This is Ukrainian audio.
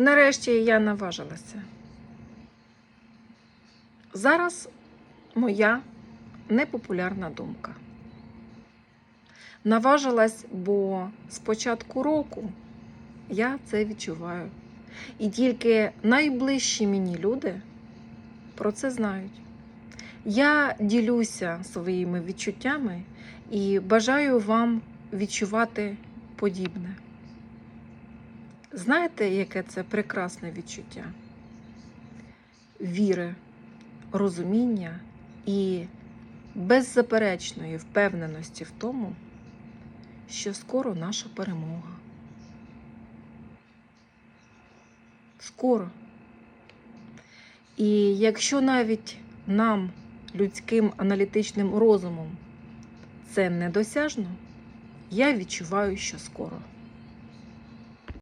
Нарешті я наважилася. Зараз моя непопулярна думка. Наважилась, бо з початку року я це відчуваю. І тільки найближчі мені люди про це знають. Я ділюся своїми відчуттями і бажаю вам відчувати подібне. Знаєте, яке це прекрасне відчуття? Віри, розуміння і беззаперечної впевненості в тому, що скоро наша перемога. Скоро. І якщо навіть нам, людським аналітичним розумом, це недосяжно, я відчуваю, що скоро.